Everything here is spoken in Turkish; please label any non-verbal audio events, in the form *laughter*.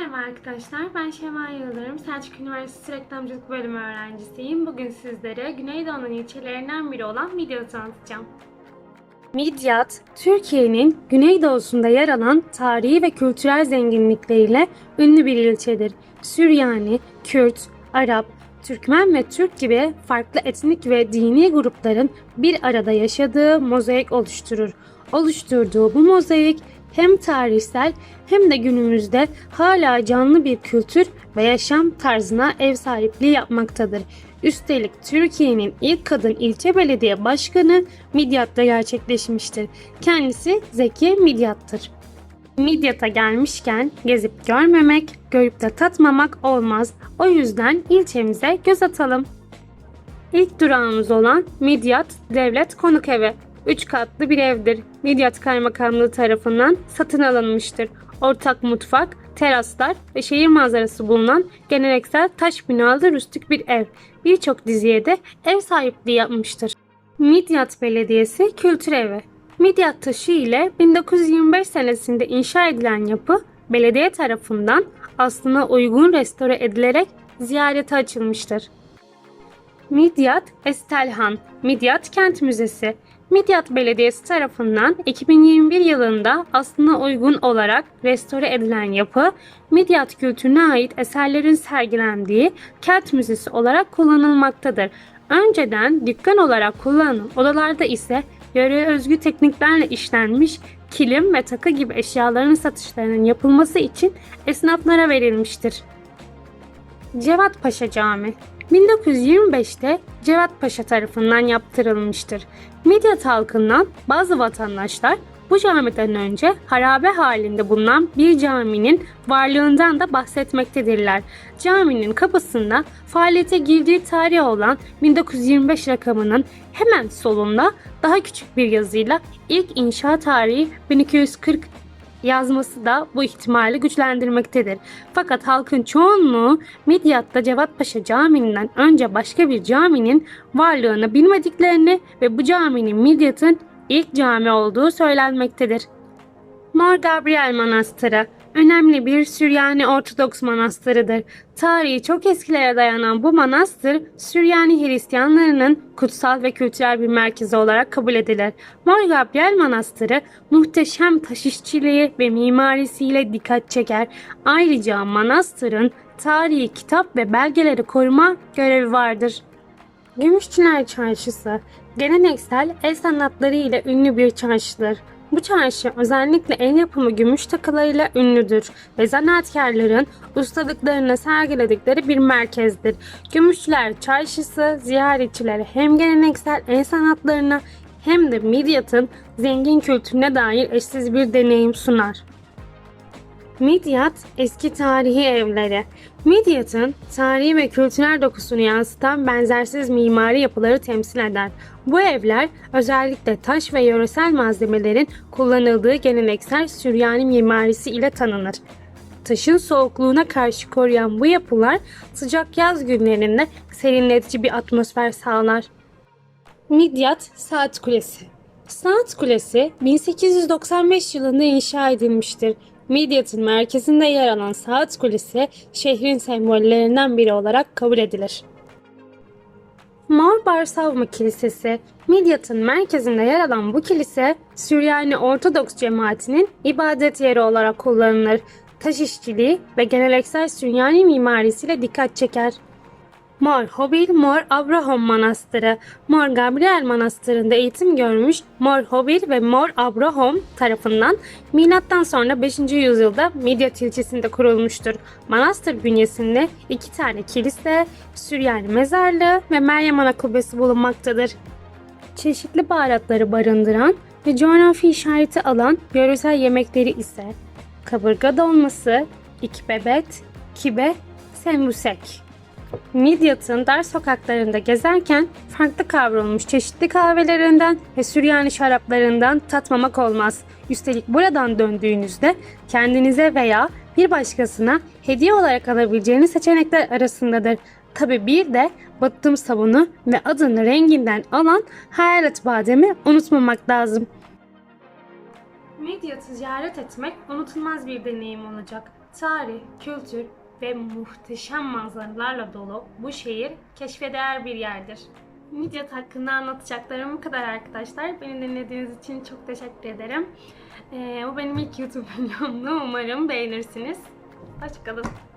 Merhaba arkadaşlar, ben Şevval Yıldırım. Selçuk Üniversitesi Reklamcılık Bölümü öğrencisiyim. Bugün sizlere Güneydoğu'nun ilçelerinden biri olan Midyat'ı tanıtacağım. Midyat, Türkiye'nin güneydoğusunda yer alan tarihi ve kültürel zenginlikleriyle ünlü bir ilçedir. Süryani, Kürt, Arap, Türkmen ve Türk gibi farklı etnik ve dini grupların bir arada yaşadığı mozaik oluşturur. Oluşturduğu bu mozaik hem tarihsel hem de günümüzde hala canlı bir kültür ve yaşam tarzına ev sahipliği yapmaktadır. Üstelik Türkiye'nin ilk kadın ilçe belediye başkanı Midyat'ta gerçekleşmiştir. Kendisi Zeki Midyat'tır. Midyat'a gelmişken gezip görmemek, görüp de tatmamak olmaz. O yüzden ilçemize göz atalım. İlk durağımız olan Midyat Devlet Konuk Evi. 3 katlı bir evdir. Midyat Kaymakamlığı tarafından satın alınmıştır. Ortak mutfak, teraslar ve şehir manzarası bulunan geleneksel taş binalı rüstik bir ev. Birçok diziye de ev sahipliği yapmıştır. Midyat Belediyesi Kültür Evi Midyat taşı ile 1925 senesinde inşa edilen yapı belediye tarafından aslına uygun restore edilerek ziyarete açılmıştır. Midyat Estelhan, Midyat Kent Müzesi. Midyat Belediyesi tarafından 2021 yılında aslına uygun olarak restore edilen yapı, Midyat kültürüne ait eserlerin sergilendiği kent müzesi olarak kullanılmaktadır. Önceden dükkan olarak kullanılan odalarda ise yöreye özgü tekniklerle işlenmiş kilim ve takı gibi eşyaların satışlarının yapılması için esnaflara verilmiştir. Cevat Paşa Camii 1925'te Cevat Paşa tarafından yaptırılmıştır. Midyat halkından bazı vatandaşlar bu camiden önce harabe halinde bulunan bir caminin varlığından da bahsetmektedirler. Caminin kapısında faaliyete girdiği tarih olan 1925 rakamının hemen solunda daha küçük bir yazıyla ilk inşa tarihi 1240 yazması da bu ihtimali güçlendirmektedir. Fakat halkın çoğunluğu Midyat'ta Cevatpaşa Camii'nden önce başka bir caminin varlığını bilmediklerini ve bu caminin Midyat'ın ilk cami olduğu söylenmektedir. Mor Gabriel Manastırı önemli bir Süryani Ortodoks manastırıdır. Tarihi çok eskilere dayanan bu manastır Süryani Hristiyanlarının kutsal ve kültürel bir merkezi olarak kabul edilir. Mor Gabriel Manastırı muhteşem taş işçiliği ve mimarisiyle dikkat çeker. Ayrıca manastırın tarihi kitap ve belgeleri koruma görevi vardır. Gümüşçüler Çarşısı geleneksel el sanatları ile ünlü bir çarşıdır. Bu çarşı özellikle el yapımı gümüş takılarıyla ünlüdür ve zanaatkarların ustalıklarını sergiledikleri bir merkezdir. Gümüşçüler Çarşısı ziyaretçilere hem geleneksel el sanatlarına hem de Midyat'ın zengin kültürüne dair eşsiz bir deneyim sunar. Midyat eski tarihi evleri. Midyat'ın tarihi ve kültürel dokusunu yansıtan benzersiz mimari yapıları temsil eder. Bu evler özellikle taş ve yöresel malzemelerin kullanıldığı geleneksel Süryani mimarisi ile tanınır. Taşın soğukluğuna karşı koruyan bu yapılar sıcak yaz günlerinde serinletici bir atmosfer sağlar. Midyat Saat Kulesi Saat Kulesi 1895 yılında inşa edilmiştir. Midyat'ın merkezinde yer alan Saat Kulesi şehrin sembollerinden biri olarak kabul edilir. Mor Barsavma Kilisesi Midyat'ın merkezinde yer alan bu kilise Süryani Ortodoks cemaatinin ibadet yeri olarak kullanılır. Taş işçiliği ve geleneksel Süryani mimarisiyle dikkat çeker. Mor Hobil Mor Abraham Manastırı Mor Gabriel Manastırı'nda eğitim görmüş Mor Hobil ve Mor Abraham tarafından milattan sonra 5. yüzyılda Midyat ilçesinde kurulmuştur. Manastır bünyesinde iki tane kilise, Süryani mezarlığı ve Meryem Ana Kubbesi bulunmaktadır. Çeşitli baharatları barındıran ve coğrafi işareti alan yöresel yemekleri ise kaburga dolması, ikbebet, kibe, sembusek. Midyat'ın dar sokaklarında gezerken farklı kavrulmuş çeşitli kahvelerinden ve Süryani şaraplarından tatmamak olmaz. Üstelik buradan döndüğünüzde kendinize veya bir başkasına hediye olarak alabileceğiniz seçenekler arasındadır. Tabi bir de battım sabunu ve adını renginden alan hayalet bademi unutmamak lazım. Midyat'ı ziyaret etmek unutulmaz bir deneyim olacak. Tarih, kültür ve muhteşem manzaralarla dolu bu şehir keşfe değer bir yerdir. Midyat hakkında anlatacaklarım bu kadar arkadaşlar. Beni dinlediğiniz için çok teşekkür ederim. Ee, bu benim ilk YouTube *laughs* videomdu. Umarım beğenirsiniz. Hoşçakalın.